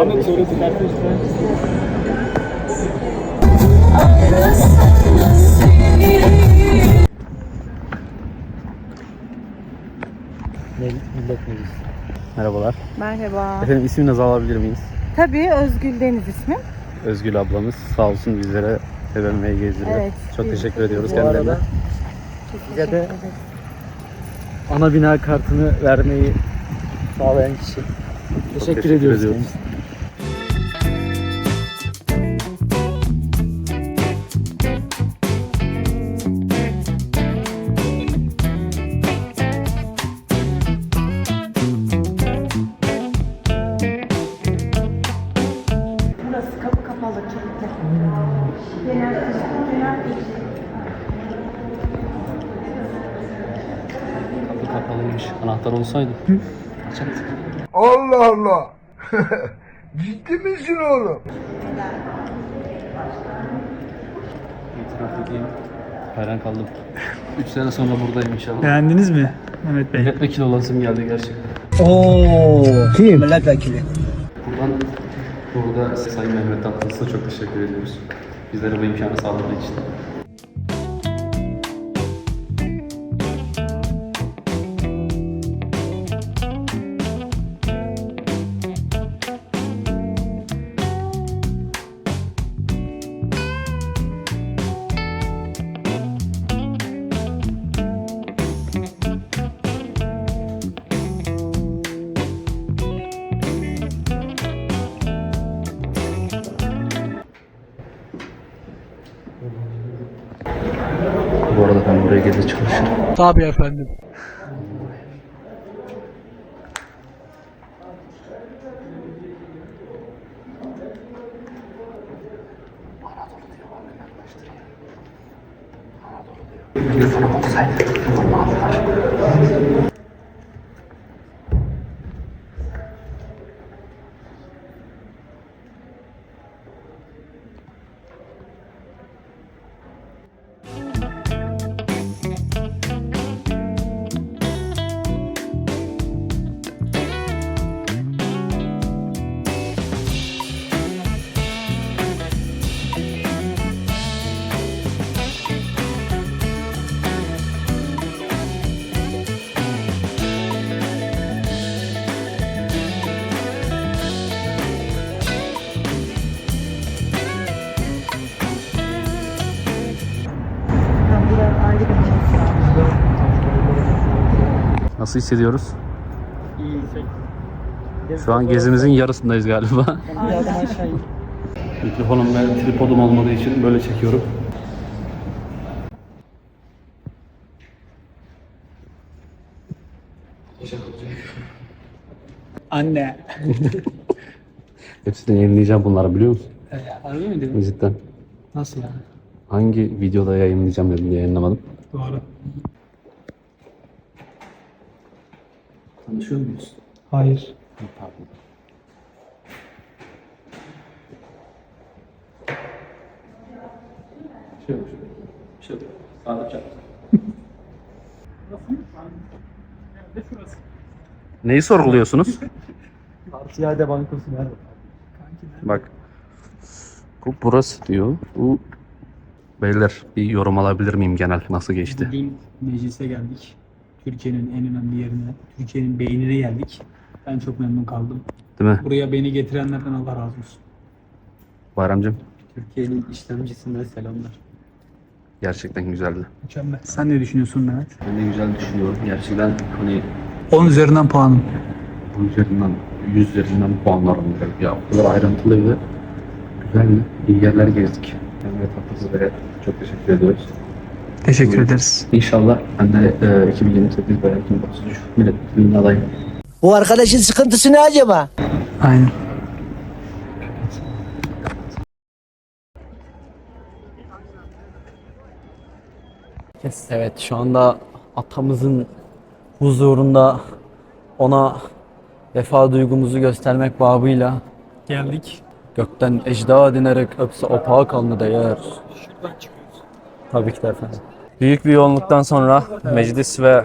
Ahmet çıkarttı işte. Millet Meclisi. Merhabalar. Merhaba. Efendim isminizi alabilir miyiz? Tabii Özgül Deniz ismim. Özgül ablamız sağ olsun bizlere TBMM'ye gezdiriyor. Evet, Çok biz teşekkür ediyoruz bu kendilerine. arada- Bize de ana bina kartını vermeyi sağlayan kişi. Teşekkür, teşekkür ediyoruz. ediyoruz. Kapı kapalıymış. Anahtar olsaydı. Açacaktık. Allah Allah. Ciddi misin oğlum? İtiraf edeyim. Hayran kaldım. 3 sene sonra buradayım inşallah. Beğendiniz mi Mehmet Bey? Milletvekili olasım geldi gerçekten. Kim? Milletvekili. Buradan burada Sayın Mehmet Tatlıses'e çok teşekkür ediyoruz. Bizlere bu imkanı sağladığı için. Ben buraya gezi çalışırım. Tabii efendim. Ben Nasıl hissediyoruz? İyi. Şu an gezimizin yarısındayız galiba. Mikrofonum ve tripodum olmadığı için böyle çekiyorum. Anne. Hepsini yayınlayacağım bunları biliyor musun? Harbi mi dedin? Cidden. Nasıl yani? Hangi videoda yayınlayacağım dedim diye yayınlamadım. Doğru. Tanışıyor muyuz? Hayır. Pardon. Şöyle şöyle. Şöyle. Sağlık yap. Neyi sorguluyorsunuz? Partiyade Bankosu nerede? Bak. Bu burası diyor. Bu Beyler bir yorum alabilir miyim genel? Nasıl geçti? Bugün meclise geldik. Türkiye'nin en önemli yerine, Türkiye'nin beynine geldik. Ben çok memnun kaldım. Değil mi? Buraya beni getirenlerden Allah razı olsun. Bayramcığım Türkiye'nin işlemcisinden selamlar. gerçekten güzeldi. Mükemmel. Sen ne düşünüyorsun Mehmet? Ben de güzel düşünüyorum. Gerçekten hani 10 üzerinden puanım. bu üzerinden 100 üzerinden puanlarım ya. O kadar ayrıntılıydı. Güzeldi. İyi yerler gezdik. Emre Tatlıses'e çok teşekkür ediyoruz. Teşekkür Buyurun. ederiz. İnşallah ben de e, 2028 veya 2033 milletvekilliğine adayım. Bu arkadaşın sıkıntısı ne acaba? Aynen. Evet şu anda atamızın huzurunda ona vefa duygumuzu göstermek babıyla Geldik. gökten ecda dinerek öpse opağı kanlı değer. Şuradan çıkıyoruz. Tabii ki de efendim. Büyük bir yoğunluktan sonra meclis ve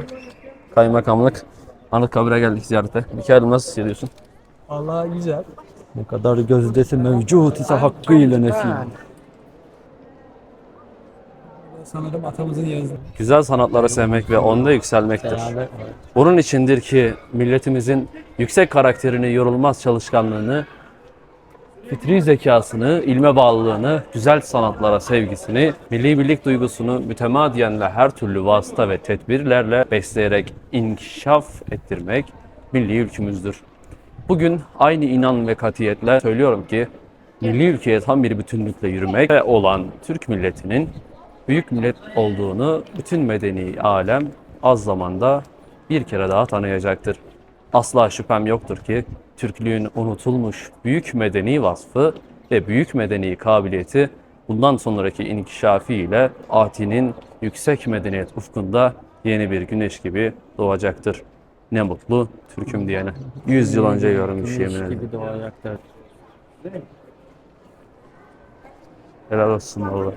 kaymakamlık Anıtkabir'e geldik ziyarete. Mikail'im nasıl hissediyorsun? Allah güzel. Ne kadar gözdesi mevcut ise hakkıyla nefi. Sanırım atamızın yazdığı. Güzel sanatları sevmek ve onda yükselmektir. Bunun içindir ki milletimizin yüksek karakterini, yorulmaz çalışkanlığını, fitri zekasını, ilme bağlılığını, güzel sanatlara sevgisini, milli birlik duygusunu mütemadiyenle her türlü vasıta ve tedbirlerle besleyerek inkişaf ettirmek milli ülkümüzdür. Bugün aynı inan ve katiyetle söylüyorum ki milli ülkeye tam bir bütünlükle yürümek olan Türk milletinin büyük millet olduğunu bütün medeni alem az zamanda bir kere daha tanıyacaktır. Asla şüphem yoktur ki Türklüğün unutulmuş büyük medeni vasfı ve büyük medeni kabiliyeti bundan sonraki inkişafı ile Ati'nin yüksek medeniyet ufkunda yeni bir güneş gibi doğacaktır. Ne mutlu Türk'üm diyene. Yüz yıl önce görmüş yemin ederim. gibi doğacaktır. Helal olsun valla.